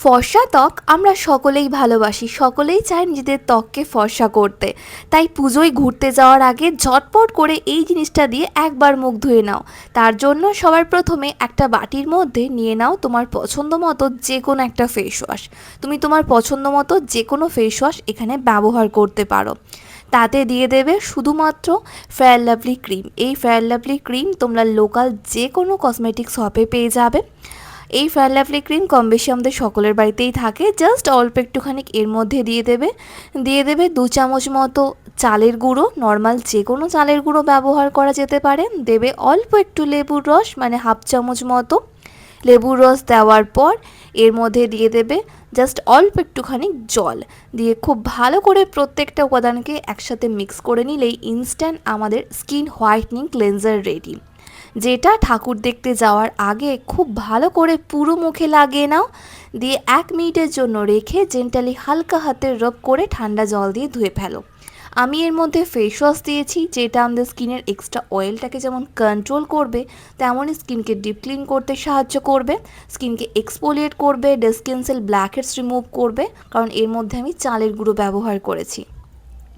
ফর্সা ত্বক আমরা সকলেই ভালোবাসি, সকলেই চায় নিজেদের ত্বককে ফর্সা করতে। তাই পুজোয় ঘুরতে যাওয়ার আগে ঝটপট করে এই জিনিসটা দিয়ে একবার মুখ ধুয়ে নাও। তার জন্য সবার প্রথমে একটা বাটির মধ্যে নিয়ে নাও তোমার পছন্দ মতো যে কোনো একটা ফেস ওয়াশ তুমি তোমার পছন্দ মতো যে কোনো ফেস ওয়াশ এখানে ব্যবহার করতে পারো। তাতে দিয়ে দেবে শুধুমাত্র ফেয়ার লাভলি ক্রিম এই ফেয়ার লাভলি ক্রিম তোমরা লোকাল যে কোনো কসমেটিক্স শপে পেয়ে যাবে। এই ফেয়ার লাভলি ক্রিম কম বেশি আমাদের সকলের বাড়িতেই থাকে। জাস্ট অল্প একটুখানি এর মধ্যে দিয়ে দেবে। দিয়ে দেবে দু চামচ মতো চালের গুঁড়ো। নর্মাল যে কোনো চালের গুঁড়ো ব্যবহার করা যেতে পারে। দেবে অল্প একটু লেবুর রস মানে হাফ চামচ মতো। লেবুর রস দেওয়ার পর এর মধ্যে দিয়ে দেবে জাস্ট অল্প একটুখানি জল। দিয়ে খুব ভালো করে প্রত্যেকটা উপাদানকে একসাথে মিক্স করে নিলেই ইনস্ট্যান্ট আমাদের স্কিন হোয়াইটনিং ক্লেনজার রেডি যেটা ঠাকুর দেখতে যাওয়ার আগে খুব ভালো করে পুরো মুখে লাগিয়ে নাও। দিয়ে এক মিনিটের জন্য রেখে জেন্টালি হালকা হাতে রব করে ঠান্ডা জল দিয়ে ধুয়ে ফেলো। আমি এর মধ্যে ফেস ওয়াশ দিয়েছি, যেটা আমাদের স্কিনের এক্সট্রা অয়েলটাকে যেমন কন্ট্রোল করবে, তেমনই স্কিনকে ডিপ ক্লিন করতে সাহায্য করবে স্কিনকে এক্সপোলিয়েট করবে ডেস্কিন সেল ব্ল্যাকহেডস রিমুভ করবে, কারণ এর মধ্যে আমি চালের গুঁড়ো ব্যবহার করেছি।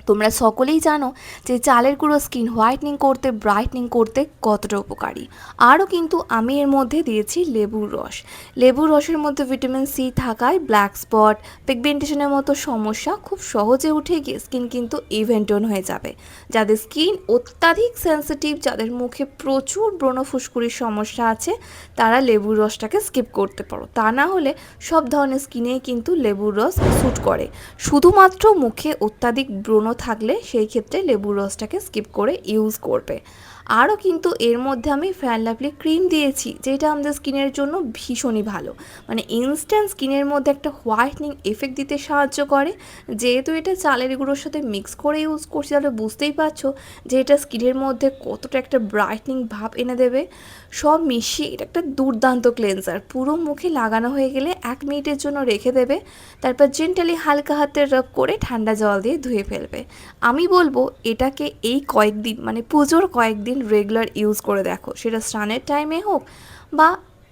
তোমরা সকলেই জানো যে চালের গুঁড়ো স্কিন হোয়াইটনিং করতে ব্রাইটনিং করতে কতটা উপকারী। আরও কিন্তু আমি এর মধ্যে দিয়েছি লেবুর রস। লেবুর রসের মধ্যে ভিটামিন সি থাকায় ব্ল্যাক স্পট পিগমেন্টেশনের মতো সমস্যা খুব সহজে উঠে গিয়ে স্কিন কিন্তু ইভেন্টন হয়ে যাবে। যাদের স্কিন অত্যাধিক সেন্সিটিভ যাদের মুখে প্রচুর ব্রণ ফুসকুড়ির সমস্যা আছে, তারা লেবুর রসটাকে স্কিপ করতে পারো। তা না হলে সব ধরনের স্কিনেই কিন্তু লেবুর রস স্যুট করে। শুধুমাত্র মুখে অত্যাধিক ব্রণ থাকলে সেই ক্ষেত্রে লেবুর রসটাকে স্কিপ করে ইউজ করবে। আরও কিন্তু এর মধ্যে আমি ফ্যান লাভলি ক্রিম দিয়েছি, যেটা আমাদের স্কিনের জন্য ভীষণই ভালো। মানে ইনস্ট্যান্ট স্কিনের মধ্যে একটা হোয়াইটনিং এফেক্ট দিতে সাহায্য করে। যেহেতু এটা চালের গুঁড়োর সাথে মিক্স করে ইউজ করছি, তাহলে বুঝতেই পারছ যে এটা স্কিনের মধ্যে কতটা একটা ব্রাইটনিং ভাব এনে দেবে। সব মিশিয়ে এটা একটা দুর্দান্ত ক্লেন্সার পুরো মুখে লাগানো হয়ে গেলে এক মিনিটের জন্য রেখে দেবে। তারপর জেন্টালি হালকা হাতে রাব করে ঠান্ডা জল দিয়ে ধুয়ে ফেলবে। আমি বলব এটাকে এই কয়েকদিন মানে পুজোর কয়েকদিন রেগুলার ইউজ করে দেখো। সেটা স্নানের টাইমে হোক বা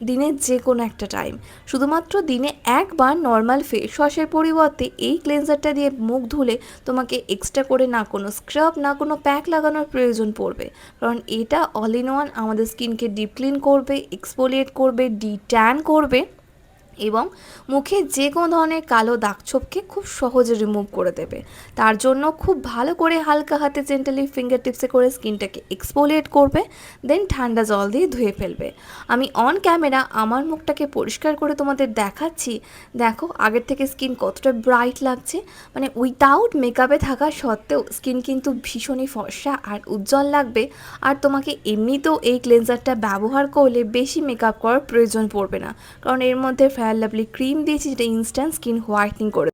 দিনের যে কোনো একটা টাইম শুধুমাত্র দিনে একবার নর্মাল ফেস ওয়াশের পরিবর্তে এই ক্লেন্সারটা দিয়ে মুখ ধুলে তোমাকে এক্সট্রা করে না কোনো স্ক্রাব না কোনো প্যাক লাগানোর প্রয়োজন পড়বে। কারণ এটা অল ইন ওয়ান আমাদের স্কিনকে ডিপ ক্লিন করবে এক্সপোলিয়েট করবে ডি ট্যান করবে। এবং মুখে যে কোনো ধরনের কালো দাগছোপকে খুব সহজে রিমুভ করে দেবে। তার জন্য খুব ভালো করে হালকা হাতে জেন্টালি ফিঙ্গার টিপসে করে স্কিনটাকে এক্সপোলিয়েট করবে দেন ঠান্ডা জল দিয়ে ধুয়ে ফেলবে। আমি অন ক্যামেরা আমার মুখটাকে পরিষ্কার করে তোমাদের দেখাচ্ছি। দেখো, আগের থেকে স্কিন কতটা ব্রাইট লাগছে। মানে উইদাউট মেকআপে থাকা সত্ত্বেও স্কিন কিন্তু ভীষণই ফর্সা আর উজ্জ্বল লাগবে। আর তোমাকে এমনিতেও এই ক্লেন্সারটা ব্যবহার করলে বেশি মেকআপ করার প্রয়োজন পড়বে না। কারণ এর মধ্যে লাভলি ক্রিম দিয়েছি যেটা ইনস্ট্যান্ট স্কিন হোয়াইটনিং করে